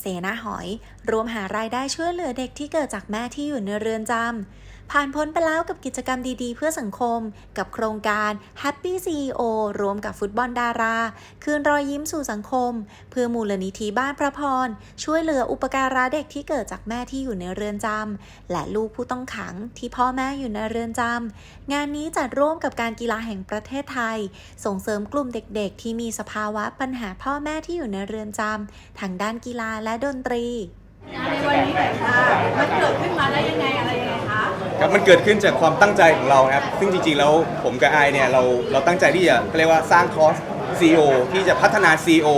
เสนาหอย รวมหารายได้ช่วยเหลือเด็กที่เกิดจากแม่ที่อยู่ในเรือนจำ ผ่านพ้นไปแล้วกับกิจกรรมดีๆ เพื่อสังคม กับโครงการ Happy CEO รวมกับฟุตบอลดารา คืนรอยยิ้มสู่สังคม เพื่อมูลนิธิบ้านพระพร ช่วยเหลืออุปการะเด็กที่เกิดจากแม่ที่อยู่ในเรือนจำและลูกผู้ต้องขังที่พ่อแม่อยู่ในเรือนจำงานนี้จัดร่วมกับการกีฬาแห่งประเทศไทย ส่งเสริมกลุ่มเด็กๆ ที่มีสภาวะปัญหาพ่อแม่ที่อยู่ในเรือนจำทางด้านกีฬาและดนตรีในวันนี้ค่ะมันเกิดขึ้นมาได้ยังไงอะไรยังไงคะ ครับมันเกิดขึ้นจากความตั้งใจของเรานะครับ ซึ่งจริงๆแล้วผมกับไอเนี่ยเราเราตั้งใจที่จะเรียกว่าสร้างคอร์ส CEO ที่จะพัฒนา CEO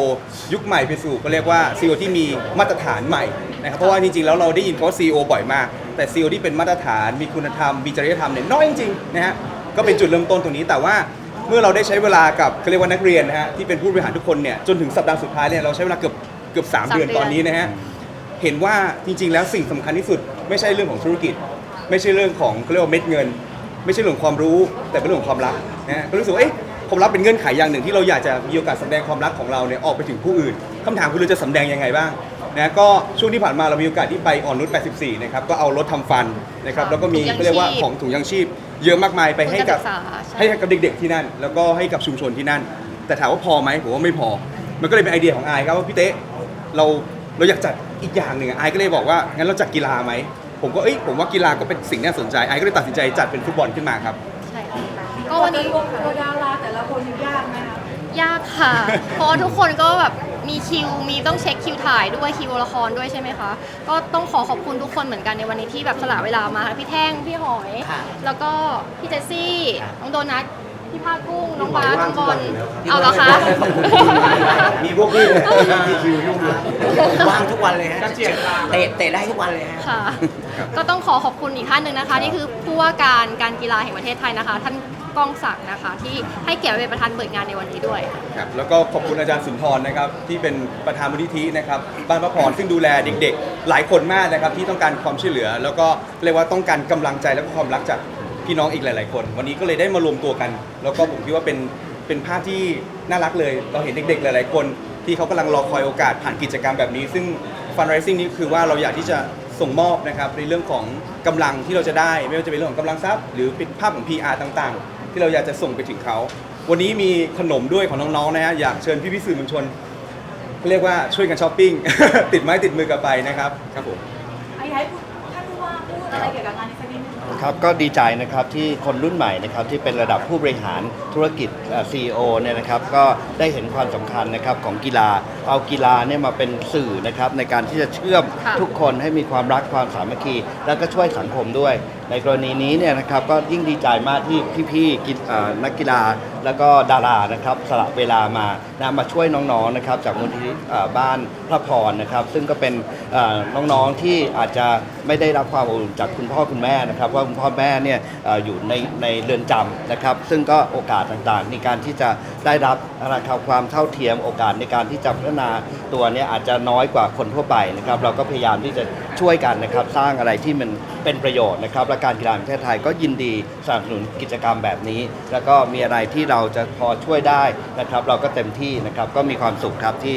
ยุคใหม่ไปสู่ก็เรียกว่า CEO ที่มีมาตรฐานใหม่นะครับเพราะว่าจริงๆแล้วเราได้ยินคำว่า CEO บ่อยมาก แต่ CEO ที่เป็นมาตรฐานมีคุณธรรมมีจริยธรรมเนี่ยน้อยจริงๆนะฮะก็เป็นจุดเริ่มต้นตรงนี้แต่ว่าเมื่อเราได้ใช้เวลากับเขาเรียกว่านักเรียนนะฮะที่เป็นผู้บริหารทุกคนเนี่ยจนถึงสัปดาห์สุดท้ายเนี่ยเราใช้เวลาเกือบเกือบสามสามเดือนเดือน ตอนนี้นะฮะเห็นว่าจริงๆแล้วสิ่งสำคัญที่สุดไม่ใช่เรื่องของธุรกิจ ไม่ใช่เรื่องของเขาเรียกว่าเม็ดเงิน ไม่ใช่เรื่องของความรู้แต่เป็นเรื่องของความรักนะฮะก็รู้สึกว่าเอ๊ะความรักเป็นเงื่อนไขอย่างหนึ่งที่เราอยากจะมีโอกาสแสดงความรักของเราเนี่ยออกไปถึงผู้อื่นคำถามคือเราจะสำแดงยังไงบ้างนะก็ช่วงที่ผ่านมาเรามีโอกาสที่ไปอ่อนนุช84 นะครับก็เอารถทำฟันนะครับแล้วก็มีถุงยังเขาเรียกว่าชีพของถุงยังชีพ เยอะมากมายไปให้กับทุนการศึกษาใช่ ให้กับเด็ก ๆ ที่นั่น แล้วก็ให้กับชุมชนที่นั่น แต่ถามว่าพอไหมผมว่าไม่พอ มันก็เลยเป็นไอเดียของอายครับว่าพี่เต๊ะเราเราอยากจัดอีกอย่างหนึ่งอะอายก็เลยบอกว่างั้นเราจัดกีฬาไหม ผมก็เอ้ยผมว่ากีฬาก็เป็นสิ่งน่าสนใจอายก็เลยตัดสินใจจัดเป็นฟุตบอลขึ้นมาครับ ใช่ค่ะก็ก็วัวันนนี้นี้รวมตัวดาราแต่ละคนยากไหมคะยากค่ะ เพราะว่าทุกคนก็แบบมีคิว มีต้องเช็คคิวถ่ายด้วยคิวละครด้วยใช่ไหมคะ ก็ต้องขอขอบคุณทุกคนเหมือนกันในวันนี้ที่แบบสละเวลามาค่ะพี่แท่ง พี่หอย แล้วก็พี่เจสซี่น้องโดนัท พี่ภาคกุ้งน้องบาสน้องบอลเอาละคะ มีพวกพี่เลยมีคิวยุ่งเลยว่างทุกวันเลยฮะเตะเตะได้ทุกวันเลยฮะค่ะ ก็ต้องขอขอบคุณอีกท่านหนึ่งนะคะ นี่คือผู้ว่าการการกีฬาแห่งประเทศไทยนะคะ ท่านก้องศักดิ์นะคะ ที่ให้เกียรติเป็นประธานเปิดงานในวันนี้ด้วยครับแล้วก็ขอบคุณอาจารย์สุนทรนะครับที่เป็นประธานมูลนิธินะครับบ้านพระพรซึ่งดูแลเด็ก ๆ หลายคนมากนะครับที่ต้องการความช่วยเหลือ แล้วก็เรียกว่าต้องการกำลังใจและก็ความรักจาก พี่น้องอีกหลาย ๆ คน วันนี้ก็เลยได้มารวมตัวกัน แล้วก็ผมคิดว่าเป็นเป็นภาพที่น่ารักเลย เราเห็นเด็ก ๆ หลาย ๆ คน ที่เขากำลังรอคอยโอกาสผ่านกิจกรรมแบบนี้ ซึ่ง fundraising นี้คือว่าเราอยากที่จะส่งมอบนะครับในเรื่องของกำลังที่เราจะได้ ไม่ว่าจะเป็นเรื่องของกำลังทรัพย์ หรือเป็นภาพของ PR ต่างๆ ที่เราอยากจะส่งไปถึงเขา วันนี้มีขนมด้วยของน้อง ๆ นะฮะอยากเชิญพี่ๆสื่อมวลชนเขาเรียกว่าช่วยกันช้อปปิ้ง ติดไม้ติดมือกลับไปนะครับครับผม ไอ้ให้ พูดอะไรเกี่ยวกับงานนี้สักนิดนึงครับก็ดีใจนะครับที่คนรุ่นใหม่นะครับที่เป็นระดับผู้บริหารธุรกิจซีอีโอเนี่ยนะครับก็ได้เห็นความสำคัญนะครับของกีฬาเอากีฬาเนี่ยมาเป็นสื่อนะครับในการที่จะเชื่อมค่ะทุกคนให้มีความรักความสามัคคี แล้วก็ช่วยสังคมด้วย ในกรณีนี้เนี่ยนะครับก็ยิ่งดีใจมากที่พี่ๆกีเอ่อนักกีฬาแล้วก็ดารานะครับสละเวลามานะมาช่วยน้องๆนะครับจากมูลนิธิเอ่บ้านพระพรนะครับ ซึ่งก็เป็นน้องๆที่อาจจะไม่ได้รับความอบอุ่นจากคุณพ่อคุณแม่นะครับว่าคุณพ่อแม่เนี่ยออยู่ในในเรือนจำนะครับ ซึ่งก็โอกาสต่างๆ ในการที่จะได้รับนะครับความเท่าเทียมโอกาสในการที่จะพัฒนาตัวเนี้อาจจะน้อยกว่าคนทั่วไปนะครับ เราก็พยายามที่จะช่วยกันนะครับสร้างอะไรที่มันเป็นประโยชน์นะครับและการกีฬาแห่งประเทศไทยก็ยินดีสนับสนุนกิจกรรมแบบนี้ แล้วก็มีอะไรที่เราจะพอช่วยได้นะครับ เราก็เต็มที่นะครับก็มีความสุขครับที่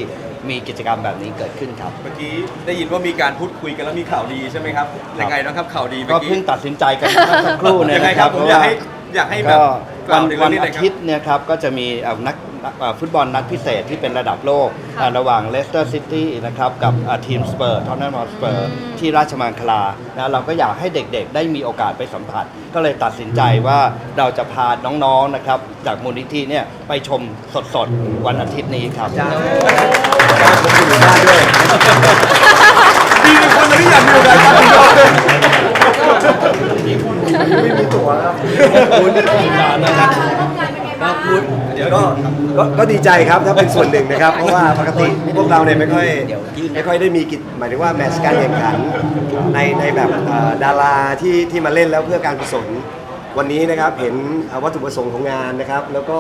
มีกิจกรรมแบบนี้เกิดขึ้นครับ เมื่อกี้ได้ยินว่ามีการพูดคุยกันแล้วมีข่าวดีใช่ไหมครับยังไงนะครับข่าวดีเมื่ก็อกี้เพิ่งตัดสินใจกันเมื่อสักครู่เนี่ยยังไงนะคครัรับบผมเพราะอยากว่า ให้อยากให้แบก็บกวัล่านวถึงวันเรื่องนี้หน่อาอยครับ ทิตย์เนี่ยครับก็จะมีเอ่อนักนักเอ่อ ฟุตบอลนัดพิเศษที่เป็นระดับโลกค่ะอ่าระหว่างเลสเตอร์ซิตี้นะครับกับอ่าทีมสเปอร์ทอนนัมสเปอร์ที่ราชมังคลานะเราก็อยากให้เด็กๆ ได้มีโอกาสไปสัมผัส ก็เลยตัดสินใจว่าเราจะพาน้องๆนะครับจากมูลนิธิเนี่ยไปชมสดๆ วันอาทิตย์นี้ครับมีคนที่อยากมีโอกาสมาอีกรอบหนึง เดี๋ยวก็ ก็ดีใจครับถ้าเป็นส่วนหนึ่งนะครับ เพราะว่าปกติพวกเราเนี่ยไม่ค่อยไม่ค่อยได้มีกิจหมายถึงว่าแมตช์การแข่งขันในในแบบดาราที่ที่มาเล่นแล้วเพื่อการกุศลวันนี้นะครับเห็นวัตถุประสงค์ของงานนะครับ แล้วก็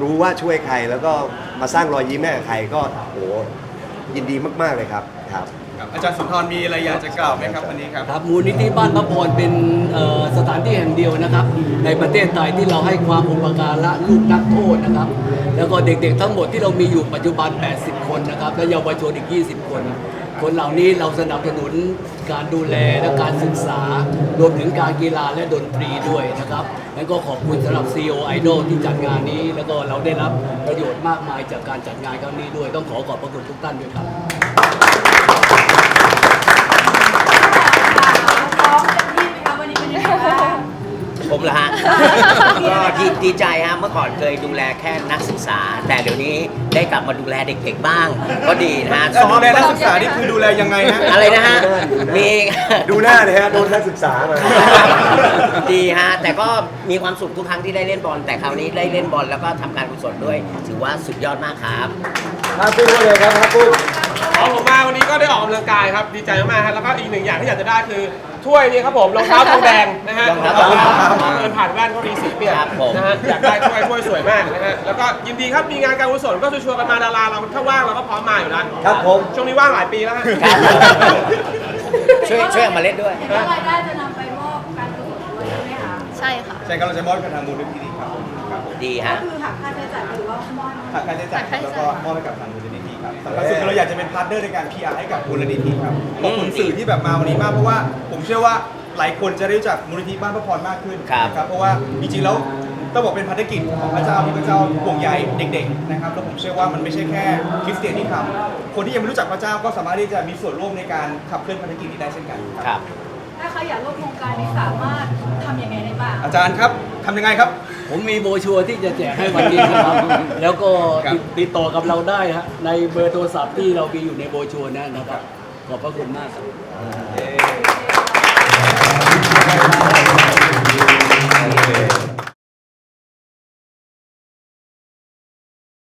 รู้ว่าช่วยใครแล้วก็มาสร้างรอยยิ้มให้กับใครก็โหยินดีมาก ๆ เลยครับครับ ครับอาจารย์สุนทรมีอะไรอยากจะกล่าวไหมครับวันนี้ครับ ครับมูลนิธิบ้านพระพรเป็นเอ่อสถานที่แห่งเดียวนะครับ ในประเทศไทยที่เราให้ความอุปการะลูกนักโทษนะครับ แล้วก็เด็กๆทั้งหมดที่เรามีอยู่ปัจจุบัน 80 คนนะครับและเยาวชนอีก 20 คน คนเหล่านี้เราสนับสนุนการดูแลและการศึกษารวมถึงการกีฬาและดนตรีด้วยนะครับแล้วก็ขอบคุณสำหรับ CEO Idol ที่จัดงานนี้ แล้วก็เราได้รับประโยชน์มากมายจากการจัดงานครั้งนี้ด้วย ต้องขอขอบพระคุณทุกท่านด้วยครับ ก็ดีดีใจฮะเมื่อก่อนเคยดูแลแค่นักศึกษา แต่เดี๋ยวนี้ได้กลับมาดูแลเด็กๆบ้าง ก็ดีนะฮะดูแลนักศึกษานี่คือดูแลยังไงฮะอะไรนะฮะมี ดูหน้าเลยฮะโดนนักศึกษามา ดีฮะ แต่ก็มีความสุขทุกครั้งที่ได้เล่นบอล แต่คราวนี้ได้เล่นบอลแล้วก็ทำการกุศลด้วย ถือว่าสุดยอดมากครับ ภาพปุ้งก็เลยครับภาพปุ้งอ๋อผมมาวันนี้ก็ได้ออกกำลังกายครับดีใจมากๆครับแล้วก็อีกหนึ่งอย่างที่อยากจะได้คือถ้วยนี้ครับผมรองเท้าทองแดงนะฮะรองเท้าทองแดงเดินผ่านแว่นก็มีสีเปลี่ยนครับผมนะฮะอยากได้ถ้วยถ้วยสวยมากนะฮะแล้วก็ยินดีครับมีงานการกุศลก็ชวนๆกันมาดาราเราถ้าว่างเราก็พร้อมมาอยู่แล้วครับผมช่วงนี้ว่างหลายปีแล้วฮะครับช่วยช่วยเอามาเล่นด้วยเห็นว่ารายได้จะนำไปม ใช่ค่ะ ใช่ครับเราจะมอบให้กับทางมูลนิธินี้ครับครับผมดีก็ฮะ คือหักค่าใช้จ่ายหรือว่ามอบหักค่าใช้จ่ายครับแล้วก็มอบให้กับทางมูลนิธิครับสำคัญสุดคือเราอยากจะเป็นพาร์ทเนอร์ในการ PR ให้กับมูลนิธิครับขอบคุณสื่อที่แบบมาวันนี้มากเพราะว่าผมเชื่อว่าหลายคนจะได้รู้จักมูลนิธิบ้านพระพรมากขึ้นครับ นะครับเพราะว่าจริงๆแล้วต้องบอกเป็นภารกิจของพระเจ้าที่พระเจ้าห่วงใยเด็กๆนะครับแล้วผมเชื่อว่ามันไม่ใช่แค่คริสเตียนที่ทำคนที่ยังไม่รู้จักพระเจ้าก็สามารถที่จะมีส่วนร่วมในการขับเคลื่อนภารกิจนี้ได้เช่นกันครับ ครับ ถ้าเขาอยากร่วโครงการนี้สามารถทำยังไงได้บ้าง อาจารย์ครับทำยังไงครับ ผมมีโบชัวร์ที่จะแจกให้วันนี้นะครับ แล้วก็ติดต่อกับเราได้ฮะในเบอร์โทรศัพท์ที่เรามีอยู่ในโบชัวร์นนะครับ ขอบพระคุณมากครับ